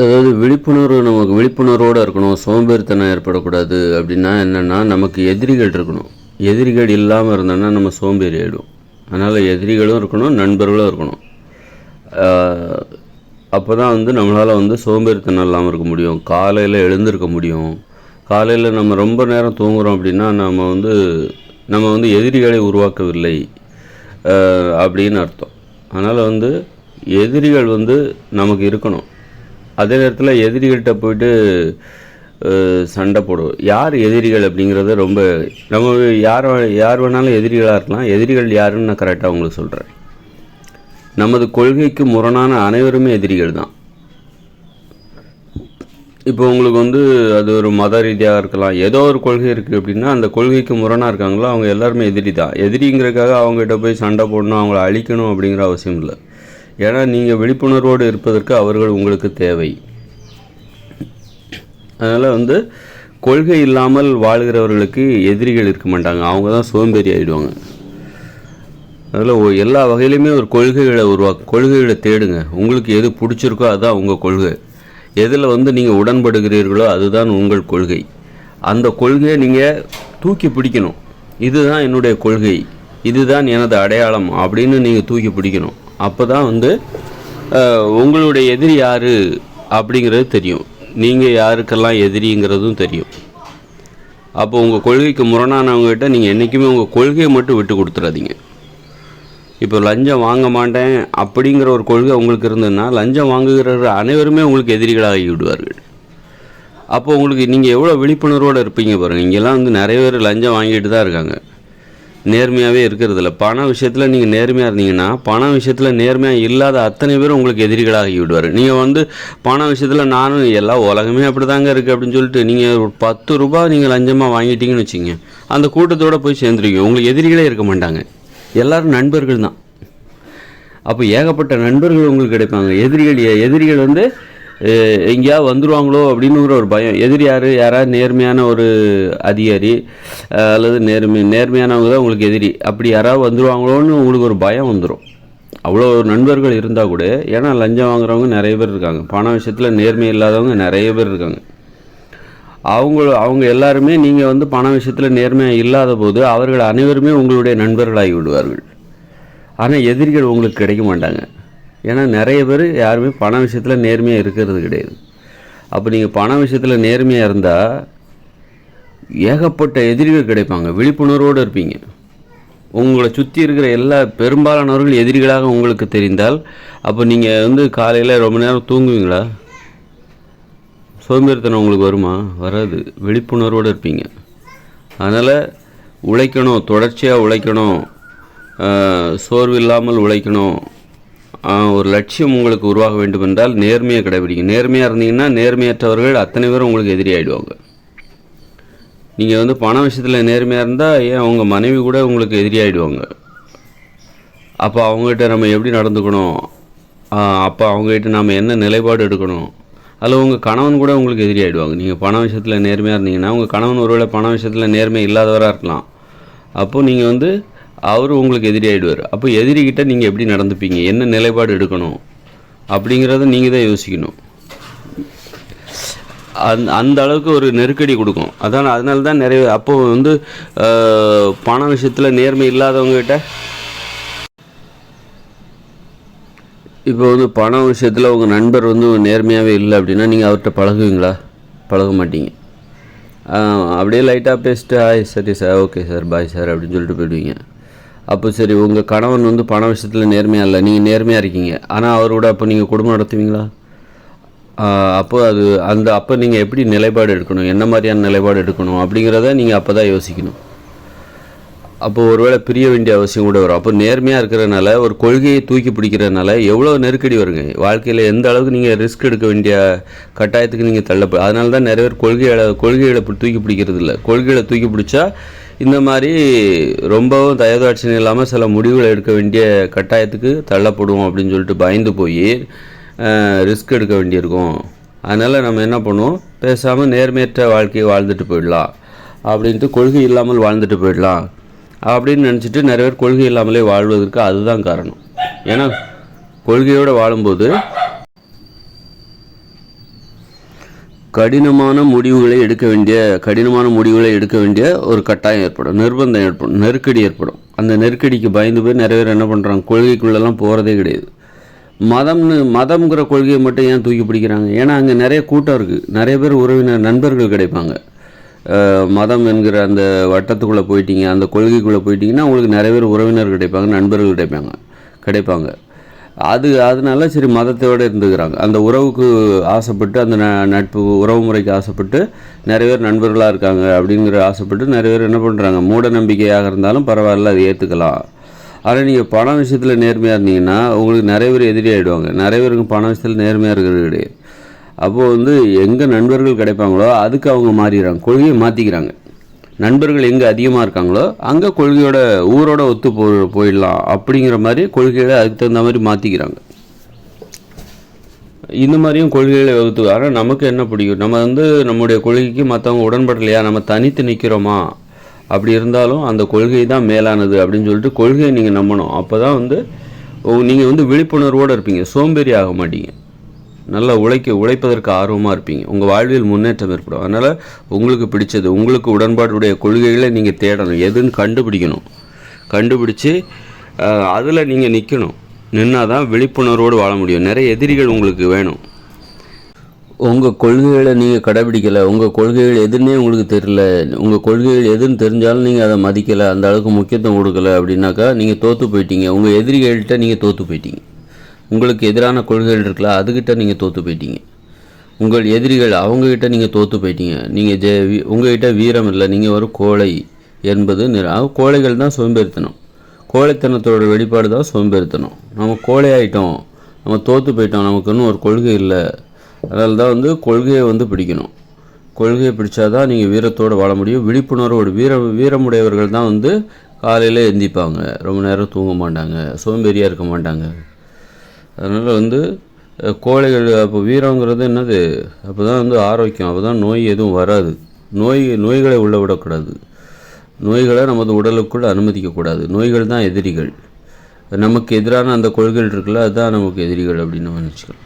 அதாவது விழிப்புணர்வு நமக்கு விழிப்புணர்வோடு இருக்கணும் சோம்பேறித்தனம் ஏற்படக்கூடாது அப்படின்னா என்னென்னா நமக்கு எதிரிகள் இருக்கணும். எதிரிகள் இல்லாமல் இருந்தோன்னா நம்ம சோம்பேறி ஆகிடும் அதனால் எதிரிகளும் இருக்கணும் நண்பர்களும் இருக்கணும். அப்போ தான் வந்து நம்மளால் வந்து சோம்பேறித்தனம் இல்லாமல் இருக்க முடியும். காலையில் எழுந்திருக்க முடியும். காலையில் நம்ம ரொம்ப நேரம் தூங்குறோம் அப்படின்னா நம்ம வந்து நம்ம வந்து எதிரிகளை உருவாக்கவில்லை அப்படின்னு அர்த்தம். அதனால் வந்து எதிரிகள் வந்து நமக்கு இருக்கணும். அதே நேரத்தில் எதிரிகள்கிட்ட போயிட்டு சண்டை போடுவோம். யார் எதிரிகள் அப்படிங்கிறத ரொம்ப நம்ம யார் யார் வேணாலும் எதிரிகளாக இருக்கலாம். எதிரிகள் யாருன்னு நான் கரெக்டாக உங்களுக்கு சொல்கிறேன் நமது கொள்கைக்கு முரணான அனைவருமே எதிரிகள் தான். இப்போ உங்களுக்கு வந்து அது ஒரு மத ரீதியாக இருக்கலாம். ஏதோ ஒரு கொள்கை இருக்குது அப்படின்னா அந்த கொள்கைக்கு முரணாக இருக்காங்களோ அவங்க எல்லாருமே எதிரி தான். எதிரிங்கிறதுக்காக அவங்ககிட்ட போய் சண்டை போடணும் அவங்கள அழிக்கணும் அப்படிங்கிற அவசியம் இல்லை. ஏன்னா நீங்கள் விழிப்புணர்வோடு இருப்பதற்கு அவர்கள் உங்களுக்கு தேவை. அதனால் வந்து கொள்கை இல்லாமல் வாழ்கிறவர்களுக்கு எதிரிகள் இருக்க மாட்டாங்க. அவங்க தான் சோம்பேறி ஆகிடுவாங்க அதில் ஒ- எல்லா வகையிலையுமே ஒரு கொள்கைகளை உருவா கொள்கைகளை தேடுங்க. உங்களுக்கு எது பிடிச்சிருக்கோ அதுதான் உங்கள் கொள்கை. எதில் வந்து நீங்கள் உடன்படுகிறீர்களோ அதுதான் உங்கள் கொள்கை. அந்த கொள்கையை நீங்கள் தூக்கி பிடிக்கணும். இதுதான் என்னுடைய கொள்கை. இதுதான் எனது அடையாளம் அப்படின்னு நீங்கள் தூக்கி பிடிக்கணும். அப்போ தான் வந்து உங்களுடைய எதிரி யார் அப்படிங்கிறது தெரியும். நீங்கள் யாருக்கெல்லாம் எதிரிங்கிறதும் தெரியும். அப்போ உங்கள் கொள்கைக்கு முரணானவங்ககிட்ட நீங்கள் என்றைக்குமே உங்கள் கொள்கையை மட்டும் விட்டு கொடுத்துறாதீங்க. இப்போ லஞ்சம் வாங்க மாட்டேன் அப்படிங்கிற ஒரு கொள்கை உங்களுக்கு இருந்ததுன்னா லஞ்சம் வாங்குகிற அனைவருமே உங்களுக்கு எதிரிகளாக விடுவார்கள். அப்போ உங்களுக்கு நீங்கள் எவ்வளோ விழிப்புணர்வோடு இருப்பீங்க பாருங்கள் இங்கெல்லாம் வந்து நிறைய பேர் லஞ்சம் வாங்கிட்டு தான் இருக்காங்க. நேர்மையாகவே இருக்கிறதில்ல. பண விஷயத்தில் நீங்கள் நேர்மையாக இருந்தீங்கன்னா பண விஷயத்தில் நேர்மையாக இல்லாத அத்தனை பேரும் உங்களுக்கு எதிரிகளாகி விடுவார். நீங்கள் வந்து பண விஷயத்தில் நானும் எல்லா உலகமே அப்படி தாங்க இருக்குது அப்படின்னு சொல்லிட்டு நீங்கள் ஒரு பத்து ரூபா நீங்கள் லஞ்சமாக வாங்கிட்டீங்கன்னு வச்சுங்க அந்த கூட்டத்தோடு போய் சேர்ந்துருக்கீங்க உங்களுக்கு எதிரிகளே இருக்க மாட்டாங்க. எல்லோரும் நண்பர்கள் தான். அப்போ ஏகப்பட்ட நண்பர்கள் உங்களுக்கு கிடைப்பாங்க. எதிரிகள் எதிரிகள் வந்து எங்கேயாவது வந்துடுவாங்களோ அப்படின்னுங்கிற ஒரு பயம். எதிரி யார்? யாராவது நேர்மையான ஒரு அதிகாரி அல்லது நேர்மை நேர்மையானவங்க தான் உங்களுக்கு எதிரி. அப்படி யாராவது வந்துடுவாங்களோன்னு உங்களுக்கு ஒரு பயம் வந்துடும் அவ்வளோ நண்பர்கள் இருந்தால் கூட ஏன்னா லஞ்சம் வாங்குறவங்க நிறைய பேர் இருக்காங்க. பண விஷயத்தில் நேர்மை இல்லாதவங்க நிறைய பேர் இருக்காங்க. அவங்க அவங்க எல்லாருமே நீங்கள் வந்து பண விஷயத்தில் நேர்மையாக இல்லாத போது அவர்கள் அனைவருமே உங்களுடைய நண்பர்களாகி விடுவார்கள். ஆனால் எதிரிகள் உங்களுக்கு கிடைக்க மாட்டாங்க. ஏன்னா நிறைய பேர் யாருமே பண விஷயத்தில் நேர்மையாக இருக்கிறது கிடையாது. அப்போ நீங்கள் பண விஷயத்தில் நேர்மையாக இருந்தால் ஏகப்பட்ட எதிரிகள் கிடைப்பாங்க. விழிப்புணர்வோடு இருப்பீங்க. உங்களை சுற்றி இருக்கிற எல்லா பெரும்பாலானவர்கள் எதிரிகளாக உங்களுக்கு தெரிந்தால் அப்போ நீங்கள் வந்து காலையில் ரொம்ப நேரம் தூங்குவீங்களா? சோம்பேறித்தனம் உங்களுக்கு வருமா? வராது. விழிப்புணர்வோடு இருப்பீங்க. அதனால் உழைக்கணும் தொடர்ச்சியாக உழைக்கணும் சோர்வு இல்லாமல் உழைக்கணும் ஒரு லட்சியம் உங்களுக்கு உருவாக வேண்டும் என்றால் நேர்மையை கடைபிடிங்க. நேர்மையாக இருந்தீங்கன்னா நேர்மையற்றவர்கள் அத்தனை பேரும் உங்களுக்கு எதிராயிடுவாங்க நீங்கள் வந்து பண விஷயத்தில் நேர்மையாக இருந்தால் ஏன் அவங்க மனைவி கூட உங்களுக்கு எதிரியாகிடுவாங்க அப்போ அவங்ககிட்ட நம்ம எப்படி நடந்துக்கணும்? அப்போ அவங்ககிட்ட நம்ம என்ன நிலைப்பாடு எடுக்கணும்? அதில் உங்கள் கணவன் கூட உங்களுக்கு எதிரியாயிடுவாங்க நீங்கள் பண விஷயத்தில் நேர்மையாக இருந்தீங்கன்னா உங்கள் கணவன் ஒருவேளை பண விஷயத்தில் நேர்மை இல்லாதவராக இருக்கலாம். அப்போது நீங்கள் வந்து அவர் உங்களுக்கு எதிரி ஆயிடுவார். அப்போ எதிரிகிட்ட நீங்கள் எப்படி நடந்துப்பீங்க? என்ன நிலைப்பாடு எடுக்கணும்? அப்படிங்கிறத நீங்கள் தான் யோசிக்கணும். அந் அந்த அளவுக்கு ஒரு நெருக்கடி கொடுக்கும். அதான் அதனால தான் நிறைய அப்போ வந்து பண விஷயத்தில் நேர்மை இல்லாதவங்ககிட்ட இப்போ வந்து பண விஷயத்தில் உங்கள் நண்பர் வந்து நேர்மையாகவே இல்லை அப்படின்னா நீங்கள் அவர்கிட்ட பழகுவீங்களா? பழக மாட்டீங்க. அப்படியே லைட்டாக பேசிட்டு ஹாய் சரி sir okay sir bye sir அப்படின்னு சொல்லிட்டு போயிடுவீங்க. அப்போ சரி உங்கள் கணவன் வந்து பண விஷயத்தில் நேர்மையாக இல்லை. நீங்கள் நேர்மையாக இருக்கீங்க. ஆனால் அவரோட அப்போ நீங்கள் குடும்பம் நடத்துவீங்களா? அப்போ அது அந்த அப்போ நீங்கள் எப்படி நிலைப்பாடு எடுக்கணும்? என்ன மாதிரியான நிலைப்பாடு எடுக்கணும்? அப்படிங்கிறத நீங்கள் அப்போ தான் யோசிக்கணும். அப்போ ஒருவேளை பிரிய வேண்டிய அவசியம் கூட வரும். அப்போ நேர்மையாக இருக்கிறனால ஒரு கொள்கையை தூக்கி பிடிக்கிறதுனால எவ்வளோ நெருக்கடி வருங்க. வாழ்க்கையில் எந்த அளவுக்கு நீங்கள் ரிஸ்க் எடுக்க வேண்டிய கட்டாயத்துக்கு நீங்கள் தள்ளப்படும் அதனால தான் நிறைய பேர் கொள்கைகளை கொள்கைகளை தூக்கி பிடிக்கிறது இல்லை கொள்கைகளை தூக்கி பிடிச்சா இந்த மாதிரி ரொம்பவும் தயதாட்சியம் இல்லாமல் சில முடிவுகளை எடுக்க வேண்டிய கட்டாயத்துக்கு தள்ளப்படுவோம் அப்படின்னு சொல்லிட்டு பயந்து போய் ரிஸ்க் எடுக்க வேண்டியிருக்கும். அதனால் நம்ம என்ன பண்ணுவோம்? பேசாமல் நேர்மையற்ற வாழ்க்கையை வாழ்ந்துட்டு போயிடலாம் அப்படின்ட்டு கொள்கை இல்லாமல் வாழ்ந்துட்டு போயிடலாம் அப்படின்னு நினச்சிட்டு நிறைய பேர் கொள்கை இல்லாமலே வாழ்வதற்கு அதுதான் காரணம். ஏன்னா கொள்கையோடு வாழும்போது கடினமான முடிவுகளை எடுக்க வேண்டிய கடினமான முடிவுகளை எடுக்க வேண்டிய ஒரு கட்டாயம் ஏற்படும். நிர்பந்தம் ஏற்படும். நெருக்கடி ஏற்படும். அந்த நெருக்கடிக்கு பயந்து போய் நிறைய பேர் என்ன பண்ணுறாங்க கொள்கைக்குள்ளெல்லாம் போகிறதே கிடையாது. மதம்னு மதம்ங்கிற கொள்கையை மட்டும் ஏன் தூக்கி பிடிக்கிறாங்க? ஏன்னா அங்கே நிறைய கூட்டம் இருக்குது நிறைய பேர் உறவினர் நண்பர்கள் கிடைப்பாங்க. மதம் என்கிற அந்த வட்டத்துக்குள்ளே போயிட்டீங்க அந்த கொள்கைக்குள்ளே போயிட்டீங்கன்னா உங்களுக்கு நிறைய பேர் உறவினர் கிடைப்பாங்க நண்பர்கள் கிடைப்பாங்க கிடைப்பாங்க. அது அதனால சரி மதத்தோடு இருந்துக்கிறாங்க. அந்த உறவுக்கு ஆசைப்பட்டு அந்த ந- நட்பு உறவு முறைக்கு ஆசைப்பட்டு நிறைய பேர் நண்பர்களாக இருக்காங்க அப்படிங்கிற ஆசைப்பட்டு நிறைய பேர் என்ன பண்ணுறாங்க மூட நம்பிக்கையாக இருந்தாலும் பரவாயில்ல அதை ஏற்றுக்கலாம் ஆனால் நீங்கள் பண விஷயத்தில் நேர்மையாக இருந்தீங்கன்னா உங்களுக்கு நிறைய பேர் எதிரி ஆகிடுவாங்க நிறைய பேருக்கு பண விஷயத்தில் நேர்மையாக இருக்கிறது கிடையாது. அப்போது வந்து எங்கே நண்பர்கள் கிடைப்பாங்களோ அதுக்கு அவங்க மாறிடுறாங்க. கொள்கையை மாற்றிக்கிறாங்க நண்பர்கள் எங்கே அதிகமாக இருக்காங்களோ அங்கே கொள்கையோட ஊரோட ஒத்து போ போயிடலாம் அப்படிங்கிற மாதிரி கொள்கைகளை அதுக்கு தகுந்த மாதிரி மாற்றிக்கிறாங்க இந்த மாதிரியும் கொள்கைகளை வகுத்து ஆனால் நமக்கு என்ன பிடிக்கும்? நம்ம வந்து நம்முடைய கொள்கைக்கு மற்றவங்க உடன்படலையா? நம்ம தனித்து நிற்கிறோமா அப்படி இருந்தாலும் அந்த கொள்கை தான் மேலானது அப்படின்னு சொல்லிட்டு கொள்கையை நீங்கள் நம்பணும். அப்போ தான் வந்து நீங்கள் வந்து விழிப்புணர்வோடு இருப்பீங்க. சோம்பேறி ஆக மாட்டீங்க. நல்லா உழைக்க உழைப்பதற்கு ஆர்வமாக இருப்பீங்க. உங்கள் வாழ்வில் முன்னேற்றம் ஏற்படும். அதனால் உங்களுக்கு பிடிச்சது உங்களுக்கு உடன்பாடுடைய கொள்கைகளை நீங்கள் தேடணும். எதுன்னு கண்டுபிடிக்கணும். கண்டுபிடிச்சு அதில் நீங்கள் நிற்கணும் நின்னா தான் விழிப்புணர்வோடு வாழ முடியும். நிறைய எதிரிகள் உங்களுக்கு வேணும். உங்கள் கொள்கைகளை நீங்கள் கடைபிடிக்கலை. உங்கள் கொள்கைகள் எதுன்னே உங்களுக்கு தெரியல. உங்கள் கொள்கைகள் எதுன்னு தெரிஞ்சாலும் நீங்கள் அதை மதிக்கலை. அந்த அளவுக்கு முக்கியத்துவம் கொடுக்கல அப்படின்னாக்கா நீங்கள் தோற்று போயிட்டீங்க. உங்கள் எதிரிகள்கிட்ட நீங்கள் தோற்று போயிட்டீங்க. உங்களுக்கு எதிரான கொள்கைகள் இருக்குல்ல அதுக்கிட்ட நீங்கள் தோற்று போயிட்டீங்க. உங்கள் எதிரிகள் அவங்கக்கிட்ட நீங்கள் தோற்று போயிட்டீங்க. நீங்கள் ஜெ உங்ககிட்ட வீரம் இல்லை நீங்கள் ஒரு கோழை என்பது நிற கோழைகள் தான் சோம்பேறித்தனம். கோழைத்தனத்தோட வெளிப்பாடு தான் சோம்பேறித்தனம். நம்ம கோழையாயிட்டோம் நம்ம தோற்று போயிட்டோம் நமக்கு இன்னும் ஒரு கொள்கை இல்லை. அதனால தான் வந்து கொள்கையை வந்து பிடிக்கணும். கொள்கையை பிடிச்சாதான் நீங்கள் வீரத்தோடு வாழ முடியும். விழிப்புணர்வோடு வீர வீரமுடையவர்கள் தான் வந்து காலையில் எந்திப்பாங்க. ரொம்ப நேரம் தூங்க மாட்டாங்க சோம்பேறியாக இருக்க மாட்டாங்க. அதனால் வந்து கோழைகள் அப்போ வீரங்கிறது என்னது? அப்போ தான் வந்து ஆரோக்கியம். அப்போ தான் நோய் எதுவும் வராது. நோய் நோய்களை உள்ள விடக்கூடாது. நோய்களை நமது உடலுக்குள் அனுமதிக்கக்கூடாது. நோய்கள் தான் எதிரிகள். நமக்கு எதிரான அந்த கொள்கைகள் இருக்குல்ல அதுதான் நமக்கு எதிரிகள் அப்படின்னு நம்ம நினச்சிக்கலாம்.